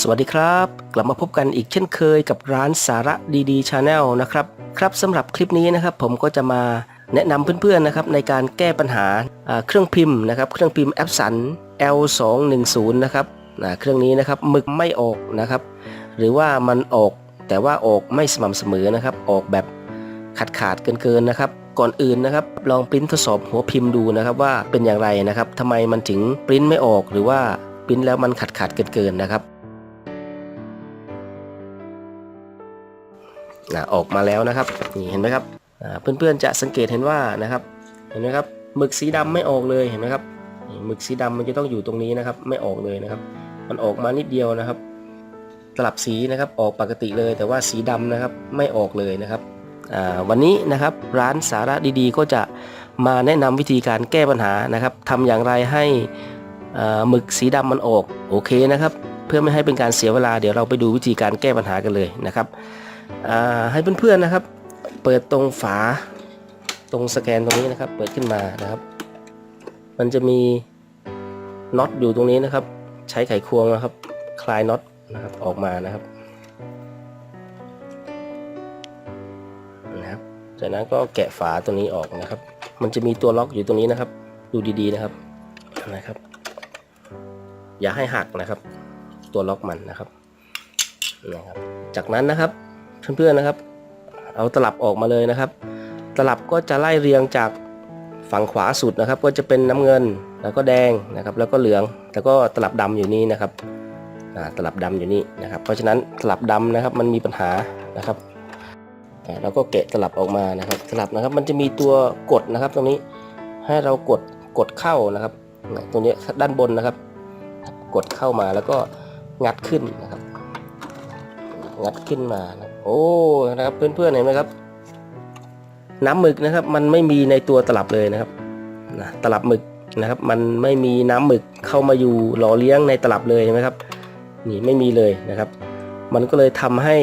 สวัสดีครับ กลับมาพบกันอีกเช่นเคยกับร้านสาระดีๆชาแนลนะครับครับสำหรับคลิปนี้นะครับผมก็จะมาแนะนำเพื่อนๆนะครับในการแก้ปัญหาอ่าเครื่องพิมพ์นะครับเครื่องพิมพ์แอปสัน L210 นะครับเครื่องนี้นะครับหมึกไม่ออกนะครับ หรือว่ามันออกแต่ว่าออกไม่สม่ำเสมอนะครับ ออกแบบขาดขาดเกินๆนะครับ ก่อนอื่นนะครับลองปริ้นทดสอบหัวพิมพ์ดูนะครับว่าเป็นอย่างไรนะครับทำไมมันถึงปริ้นไม่ออกหรือว่าปริ้นแล้วมันขาดขาดเกินๆนะครับ นะออกมาแล้วนะครับนี่เห็นไหมครับเพื่อนๆจะสังเกตเห็นว่านะครับเห็นไหมครับหมึกสีดำไม่ออกเลยเห็นไหมครับหมึกสีดำมันจะต้องอยู่ตรงนี้นะครับ ไม่ออกเลยนะครับ มันออกมานิดเดียวนะครับตลับสีนะครับออกปกติเลย แต่ว่าสีดำนะครับไม่ออกเลยนะครับวันนี้นะครับร้านสาระดีๆ ก็จะมาแนะนำวิธีการแก้ปัญหานะครับทำอย่างไรให้หมึกสีดำมันออกโอเคนะครับ เพื่อไม่ให้เป็นการเสียเวลาเดี๋ยวเราไปดูวิธีการแก้ปัญหากันเลยนะครับ ให้เพื่อนๆนะครับ เปิดตรงฝาตรงสแกนตรงนี้นะครับ เปิดขึ้นมานะครับ มันจะมีน็อตอยู่ตรงนี้นะครับ ใช้ไขควงนะครับ คลายน็อตนะครับออกมานะครับนะครับ จากนั้นก็แกะฝาตัวนี้ออกนะครับ มันจะมีตัวล็อกอยู่ตรงนี้นะครับ ดูดีๆนะครับนะครับ อย่าให้หักนะครับ ตัวล็อกมันนะครับนะครับ จากนั้นนะครับ เพื่อนๆนะครับ เอาตลับออกมาเลยนะครับ ตลับก็จะไล่เรียงจากฝั่งขวาสุดนะครับ ก็จะเป็นน้ำเงินแล้วก็แดงนะครับ แล้วก็เหลืองแล้วก็ตลับดำอยู่นี่นะครับตลับดำอยู่นี่นะครับ เพราะฉะนั้นตลับดำนะครับมันมีปัญหานะครับเราก็แกะตลับออกมานะครับตลับนะครับ มันจะมีตัวกดนะครับ ตรงนี้ให้เรากดกดเข้านะครับตรงนี้ด้านบนนะครับ กดเข้ามาแล้วก็งัดขึ้นนะครับ งัดขึ้นมานะ โอ้นะครับเพื่อนๆเห็นไหมครับ น้ำหมึกนะครับ มันไม่มีในตัวตลับเลยนะครับนะตลับหมึกนะครับ มันไม่มีน้ำหมึกเข้ามาอยู่หล่อเลี้ยงในตลับเลยเห็นไหมครับนี่ไม่มีเลยนะครับ มันก็เลยทำให้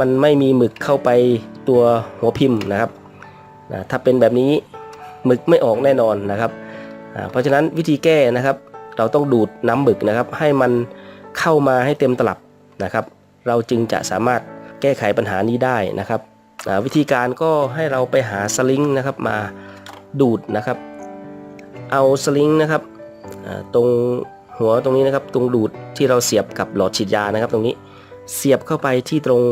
มันไม่มีหมึกเข้าไปตัวหัวพิมพ์นะครับนะถ้าเป็นแบบนี้หมึกไม่ออกแน่นอนนะครับอ่าเพราะฉะนั้นวิธีแก้นะครับ เราต้องดูดน้ำหมึกนะครับ ให้มันเข้ามาให้เต็มตลับนะครับ เราจึงจะสามารถ แก้ไขปัญหานี้ได้นะครับวิธีการก็ให้เราไปหาสลิงนะครับมาดูดนะครับ เอาสลิงนะครับตรงหัวตรงนี้นะครับ ตรงดูดที่เราเสียบกับหลอดฉีดยานะครับ ตรงนี้เสียบเข้าไปที่ตรง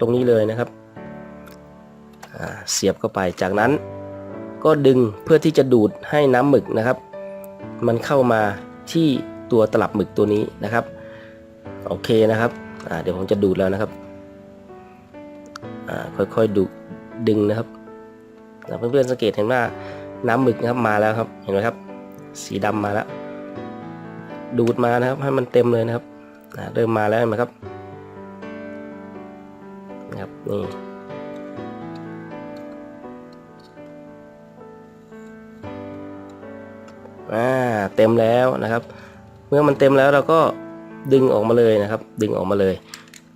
ตรงนี้เลยนะครับเสียบเข้าไปจากนั้นก็ดึงเพื่อที่จะดูดให้น้ำหมึกนะครับ มันเข้ามาที่ตัวตลับหมึกตัวนี้นะครับ โอเคนะครับเดี๋ยวผมจะดูดแล้วนะครับ ค่อยๆดูดึงนะครับเพื่อนๆสังเกตเห็นว่าน้ำหมึกนะครับมาแล้วครับ เห็นไหมครับ สีดำมาแล้ว ดูดมานะครับ ให้มันเต็มเลยนะครับเริ่มมาแล้วเห็นไหมครับนะครับนี่อ่าเต็มแล้วนะครับ เมื่อมันเต็มแล้วเราก็ดึงออกมาเลยนะครับ ดึงออกมาเลย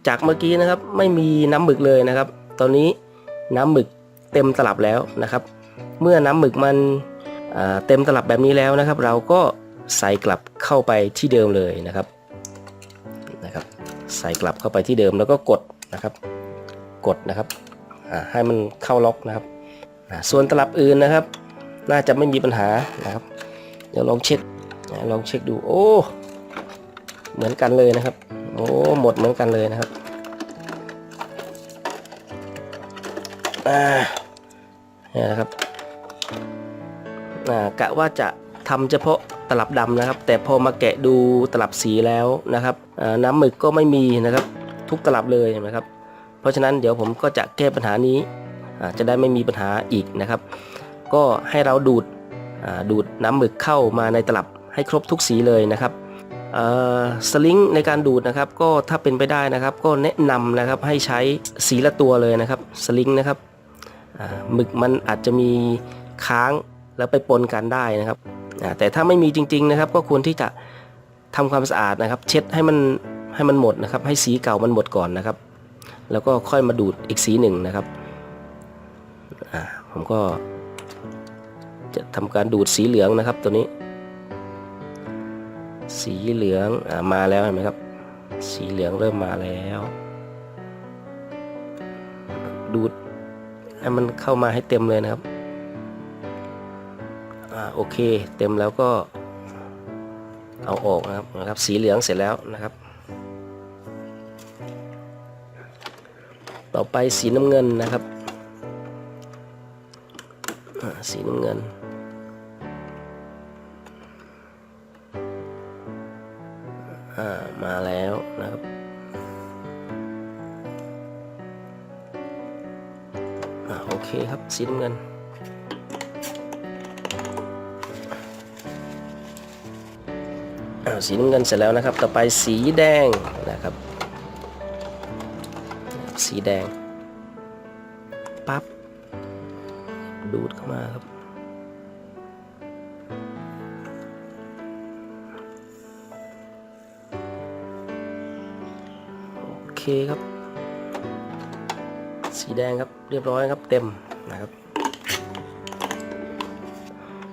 จากเมื่อกี้นะครับ ไม่มีน้ำหมึกเลยนะครับ ตอนนี้น้ำหมึกเต็มตลับแล้วนะครับ เมื่อน้ำหมึกมันเต็มตลับแบบนี้แล้วนะครับ เราก็ใส่กลับเข้าไปที่เดิมเลยนะครับนะครับ ใส่กลับเข้าไปที่เดิมแล้วก็กดนะครับ กดนะครับให้มันเข้าล็อกนะครับ ส่วนตลับอื่นนะครับ น่าจะไม่มีปัญหานะครับ เดี๋ยวลองเช็คลองเช็คดูโอ้เหมือนกันเลยนะครับ โอ้หมดเหมือนกันเลยนะครับ อ่าเนี่ยนะครับอ่ากะว่าจะทำเฉพาะตลับดำนะครับ แต่พอมาแกะดูตลับสีแล้วนะครับน้ำหมึกก็ไม่มีนะครับทุกตลับเลยนะครับ เพราะฉะนั้นเดี๋ยวผมก็จะแก้ปัญหานี้จะได้ไม่มีปัญหาอีกนะครับ ก็ให้เราดูดดูดน้ำหมึกเข้ามาในตลับให้ครบทุกสีเลยนะครับสลิงในการดูดนะครับ ก็ถ้าเป็นไปได้นะครับ ก็แนะนำนะครับให้ใช้สีละตัวเลยนะครับสลิงนะครับ หมึกมันอาจจะมีค้างแล้วไปปนกันได้นะครับ แต่ถ้าไม่มีจริง ๆนะครับ ก็ควรที่จะทำความสะอาดนะครับ เช็ดให้มันให้มันหมดนะครับ ให้สีเก่ามันหมดก่อนนะครับ แล้วก็ค่อยมาดูดอีกสีหนึ่งนะครับผมก็จะทำการดูดสีเหลืองนะครับตัวนี้ สีเหลืองอมาแล้วเห็นไหมครับ สีเหลืองเริ่มมาแล้ว ดูด ให้มันเข้ามาให้เต็มเลยนะครับอ่าโอเคเต็มแล้วก็เอาออกนะครับนะครับ สีเหลืองเสร็จแล้วนะครับ ต่อไปสีน้ำเงินนะครับสีน้ำเงินอ่ามาแล้วนะครับ คครับ สีน้ำเงินอ่าสีน้ำเงินเสร็จแล้วนะครับ ต่อไปสีแดงนะครับ สีแดง ปั๊บ ดูดเข้ามาครับโอเคครับ สีแดงครับเรียบร้อยครับเต็มนะครับ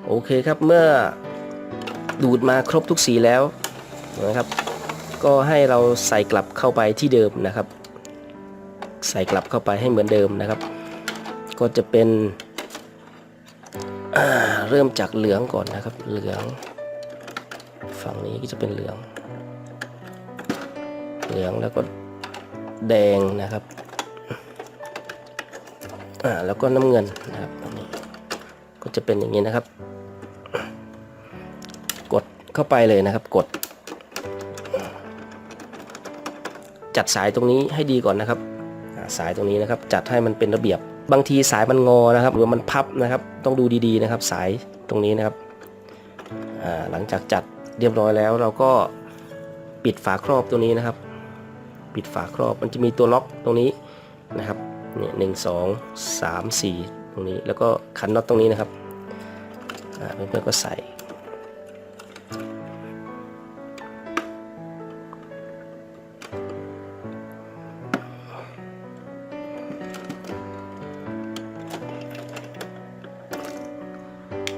โอเคครับเมื่อดูดมาครบทุกสีแล้วนะครับ ก็ให้เราใส่กลับเข้าไปที่เดิมนะครับ ใส่กลับเข้าไปให้เหมือนเดิมนะครับ ก็จะเป็นเริ่มจากเหลืองก่อนนะครับ เหลือง ฝั่งนี้ก็จะเป็นเหลือง เหลืองแล้วก็แดงนะครับ อ่าแล้วก็น้ำเงินนะครับนี้ก็จะเป็นอย่างนี้นะครับ กดเข้าไปเลยนะครับ กด จัดสายตรงนี้ให้ดีก่อนนะครับสายตรงนี้นะครับ จัดให้มันเป็นระเบียบบางทีสายมันงอนะครับ หรือมันพับนะครับ ต้องดูดีๆนะครับ สายตรงนี้นะครับหลังจากจัดเรียบร้อยแล้วเราก็ปิดฝาครอบตัวนี้นะครับ ปิดฝาครอบมันจะมีตัวล็อกตรงนี้นะครับ เนี่ยหนึ่งสองสามสี่ตรงนี้แล้วก็ขันน็อตตรงนี้นะครับอ่าเพื่อนๆก็ใส่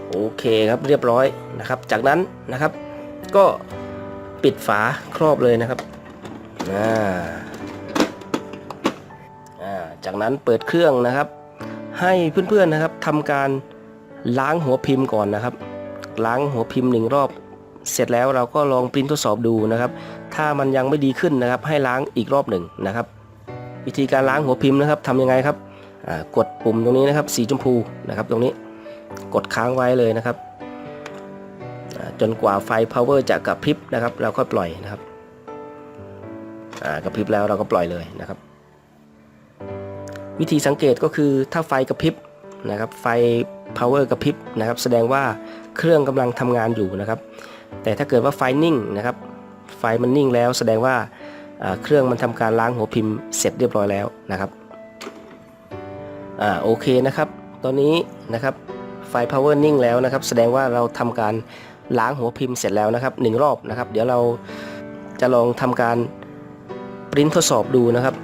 โอเคครับเรียบร้อยนะครับ จากนั้นนะครับก็ปิดฝาครอบเลยนะครับอ่า จากนั้นเปิดเครื่องนะครับ ให้เพื่อนๆนะครับทำการล้างหัวพิมพ์ก่อนนะครับ ล้างหัวพิมพ์หนึ่งรอบ เสร็จแล้วเราก็ลองปริ้นทดสอบดูนะครับ ถ้ามันยังไม่ดีขึ้นนะครับ ให้ล้างอีกรอบหนึ่งนะครับ วิธีการล้างหัวพิมพ์นะครับทำยังไงครับกดปุ่มตรงนี้นะครับ สีชมพูนะครับ ตรงนี้กดค้างไว้เลยนะครับ จนกว่าไฟ power จะกระพริบนะครับ เราก็ปล่อยนะครับกระพริบแล้วเราก็ปล่อยเลยนะครับ วิธีสังเกตก็คือถ้าไฟกระพริบนะครับไฟ power กระพริบนะครับแสดงว่าเครื่องกำลังทำงานอยู่นะครับ แต่ถ้าเกิดว่าไฟนิ่งนะครับไฟมันนิ่งแล้ว แสดงว่าเครื่องมันทำการล้างหัวพิมพ์เสร็จเรียบร้อยแล้วนะครับอ่าโอเคนะครับ ตอนนี้นะครับไฟ power นิ่งแล้วนะครับ แสดงว่าเราทำการล้างหัวพิมพ์เสร็จแล้วนะครับหนึ่งรอบนะครับ เดี๋ยวเราจะลองทำการปริ้นทดสอบดูนะครับ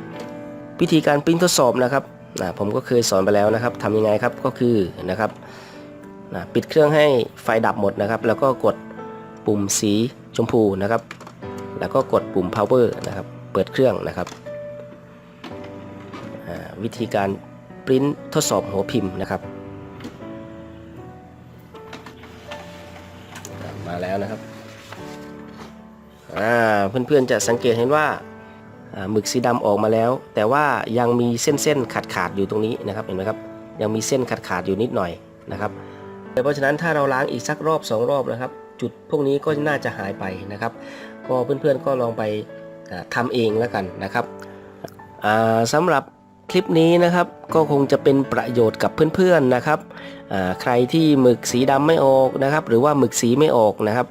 วิธีการปริ้นทดสอบนะครับอ่าผมก็เคยสอนไปแล้วนะครับทำยังไงครับก็คือนะครับอ่าปิดเครื่องให้ไฟดับหมดนะครับ แล้วก็กดปุ่มสีชมพูนะครับ แล้วก็กดปุ่ม power นะครับ เปิดเครื่องนะครับ วิธีการปริ้นทดสอบหัวพิมพ์นะครับ มาแล้วนะครับเพื่อนๆจะสังเกตเห็นว่า หมึกสีดำออกมาแล้ว แต่ว่ายังมีเส้นๆขาดขาดอยู่ตรงนี้นะครับเห็นไหมครับยังมีเส้นขาดขาดอยู่นิดหน่อยนะครับเพราะฉะนั้นถ้าเราล้างอีกสักรอบสองรอบนะครับ จุดพวกนี้ก็น่าจะหายไปนะครับ ก็เพื่อนๆก็ลองไปอ่าทำเองแล้วกันนะครับอ่าสำหรับคลิปนี้นะครับก็คงจะเป็นประโยชน์กับเพื่อนๆนะครับ ใครที่หมึกสีดำไม่ออกนะครับ หรือว่าหมึกสีไม่ออกนะครับ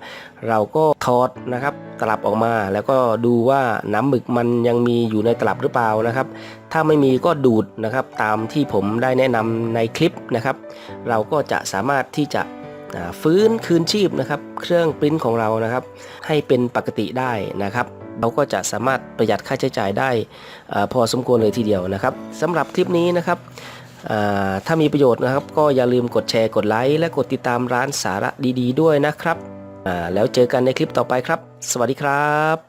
เราก็ถอดนะครับตลับออกมาแล้วก็ดูว่าน้ำหมึกมันยังมีอยู่ในตลับหรือเปล่านะครับ ถ้าไม่มีก็ดูดนะครับตามที่ผมได้แนะนำในคลิปนะครับ เราก็จะสามารถที่จะฟื้นคืนชีพนะครับ เครื่องปริ้นของเรานะครับ ให้เป็นปกติได้นะครับเราก็จะสามารถประหยัดค่าใช้จ่ายได้อพอสมควรเลยทีเดียวนะครับสำหรับคลิปนี้นะครับ ถ้ามีประโยชน์นะครับ ก็อย่าลืมกดแชร์กดไลค์และกดติดตามร้านสาระดี ๆ ด้วยนะครับแล้วเจอกันในคลิปต่อไปครับ สวัสดีครับ